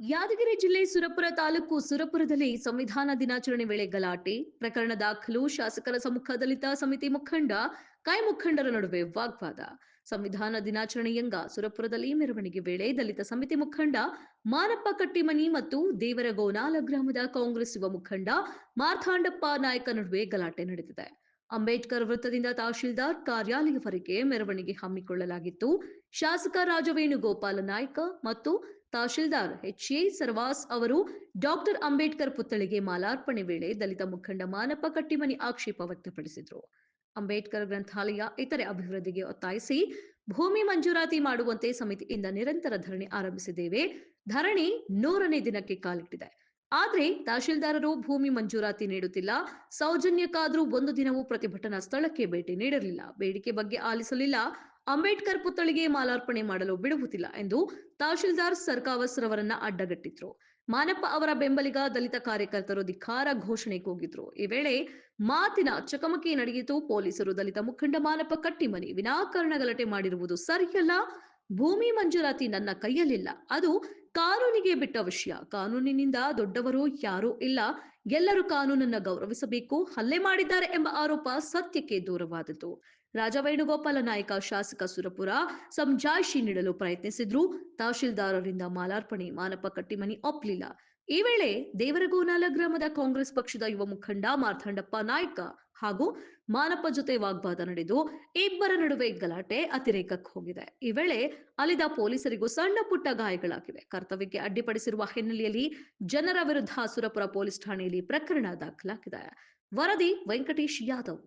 ಯಾದಗಿರಿ ಜಿಲ್ಲೆ ಸುರಪುರ ತಾಲೂಕು ಸುರಪುರದಲ್ಲಿ ಸಂವಿಧಾನ ದಿನಾಚರಣೆ ವೇಳೆ ಗಲಾಟೆ, ಪ್ರಕರಣ ದಾಖಲು, ಶಾಸಕರ ಸಮ್ಮುಖ ದಲಿತ ಸಮಿತಿ ಮುಖಂಡ ಕೈ ಮುಖಂಡರ ನಡುವೆ ವಾಗ್ವಾದ. ಸಂವಿಧಾನ ದಿನಾಚರಣೆಯಂಗ ಸುರಪುರದಲ್ಲಿ ಮೆರವಣಿಗೆ ವೇಳೆ ದಲಿತ ಸಮಿತಿ ಮುಖಂಡ ಮಾನಪ್ಪ ಕಟ್ಟಿಮನಿ ಮತ್ತು ದೇವರಗೋನಾಲ ಗ್ರಾಮದ ಕಾಂಗ್ರೆಸ್ ಯುವ ಮುಖಂಡ ಮಾರ್ಥಾಂಡಪ್ಪ ನಾಯಕ ನಡುವೆ ಗಲಾಟೆ ನಡೆದಿದೆ. ಅಂಬೇಡ್ಕರ್ ವೃತ್ತದಿಂದ ತಹಶೀಲ್ದಾರ್ ಕಾರ್ಯಾಲಯವರೆಗೆ ಮೆರವಣಿಗೆ ಹಮ್ಮಿಕೊಳ್ಳಲಾಗಿತ್ತು. ಶಾಸಕ ರಾಜವೇಣುಗೋಪಾಲ ನಾಯ್ಕ ಮತ್ತು ತಹಶೀಲ್ದಾರ್ ಎಚ್ ಎ ಸರ್ವಾಸ್ ಅವರು ಡಾಕ್ಟರ್ ಅಂಬೇಡ್ಕರ್ ಪುತ್ಥಳಿಗೆ ಮಾಲಾರ್ಪಣೆ ವೇಳೆ ದಲಿತ ಮುಖಂಡ ಮಾನಪ್ಪ ಕಟ್ಟಿಮನಿ ಆಕ್ಷೇಪ ವ್ಯಕ್ತಪಡಿಸಿದರು. ಅಂಬೇಡ್ಕರ್ ಗ್ರಂಥಾಲಯ ಇತರೆ ಅಭಿವೃದ್ಧಿಗೆ ಒತ್ತಾಯಿಸಿ, ಭೂಮಿ ಮಂಜೂರಾತಿ ಮಾಡುವಂತೆ ಸಮಿತಿಯಿಂದ ನಿರಂತರ ಧರಣಿ ಆರಂಭಿಸಿದ್ದೇವೆ. ಧರಣಿ ನೂರನೇ ದಿನಕ್ಕೆ ಕಾಲಿಟ್ಟಿದೆ. ಆದ್ರೆ ತಹಶೀಲ್ದಾರರು ಭೂಮಿ ಮಂಜೂರಾತಿ ನೀಡುತ್ತಿಲ್ಲ. ಸೌಜನ್ಯಕ್ಕಾದ್ರೂ ಒಂದು ದಿನವೂ ಪ್ರತಿಭಟನಾ ಸ್ಥಳಕ್ಕೆ ಭೇಟಿ ನೀಡಲಿಲ್ಲ. ಬೇಡಿಕೆ ಬಗ್ಗೆ ಆಲಿಸಲಿಲ್ಲ. ಅಂಬೇಡ್ಕರ್ ಪುತ್ಥಳಿಗೆ ಮಾಲಾರ್ಪಣೆ ಮಾಡಲು ಬಿಡುವುದಿಲ್ಲ ಎಂದು ತಹಶೀಲ್ದಾರ್ ಸರ್ಕಾವಸ್ ರವರನ್ನ ಅಡ್ಡಗಟ್ಟಿದ್ರು. ಮಾನಪ್ಪ ಅವರ ಬೆಂಬಲಿಗ ದಲಿತ ಕಾರ್ಯಕರ್ತರು ಧಿಕ್ಕಾರ ಘೋಷಣೆ ಕೂಗಿದ್ರು ಈ ವೇಳೆ ಮಾತಿನ ಚಕಮಕಿ ನಡೆಯಿತು. ಪೊಲೀಸರು ದಲಿತ ಮುಖಂಡ ಮಾನಪ್ಪ ಕಟ್ಟಿಮನಿ, ವಿನಾಕಾರಣ ಗಲಾಟೆ ಮಾಡಿರುವುದು ಸರಿಯಲ್ಲ. ಭೂಮಿ ಮಂಜೂರಾತಿ ನನ್ನ ಕೈಯಲ್ಲಿಲ್ಲ. ಅದು ಕಾನೂನಿಗೆ ಬಿಟ್ಟ ವಿಷಯ. ಕಾನೂನಿನಿಂದ ದೊಡ್ಡವರು ಯಾರೂ ಇಲ್ಲ. ಎಲ್ಲರೂ ಕಾನೂನನ್ನ ಗೌರವಿಸಬೇಕು, ಹಲ್ಲೆ ಮಾಡಿದ್ದಾರೆ ಎಂಬ ಆರೋಪ ಸತ್ಯಕ್ಕೆ ದೂರವಾದದ್ದು. ರಾಜವೇಣುಗೋಪಾಲ ನಾಯಕ, ಶಾಸಕ ಸುರಪುರ ಸಮಜಾಯಿಷಿ ನೀಡಲು ಪ್ರಯತ್ನಿಸಿದ್ರು. ತಹಶೀಲ್ದಾರರಿಂದ ಮಾಲಾರ್ಪಣೆ ಮಾನಪ್ಪ ಕಟ್ಟಿಮನಿ ಒಪ್ಪಲಿಲ್ಲ. ಈ ವೇಳೆ ದೇವರಗೋನಾಲ ಗ್ರಾಮದ ಕಾಂಗ್ರೆಸ್ ಪಕ್ಷದ ಯುವ ಮುಖಂಡ ಮಾರ್ಥಂಡಪ್ಪ ನಾಯ್ಕ ಹಾಗೂ ಮಾನಪ್ಪ ಜೊತೆ ವಾಗ್ವಾದ ನಡೆದು ಇಬ್ಬರ ನಡುವೆ ಗಲಾಟೆ ಅತಿರೇಕಕ್ಕೆ ಹೋಗಿದೆ. ಈ ವೇಳೆ ಅಲ್ಲಿದ ಪೊಲೀಸರಿಗೂ ಸಣ್ಣ ಪುಟ್ಟ ಗಾಯಗಳಾಗಿವೆ. ಕರ್ತವ್ಯಕ್ಕೆ ಅಡ್ಡಿಪಡಿಸಿರುವ ಹಿನ್ನೆಲೆಯಲ್ಲಿ ಜನರ ವಿರುದ್ಧ ಸುರಪುರ ಪೊಲೀಸ್ ಠಾಣೆಯಲ್ಲಿ ಪ್ರಕರಣ ದಾಖಲಾಗಿದೆ. ವರದಿ ವೆಂಕಟೇಶ್ ಯಾದವ್.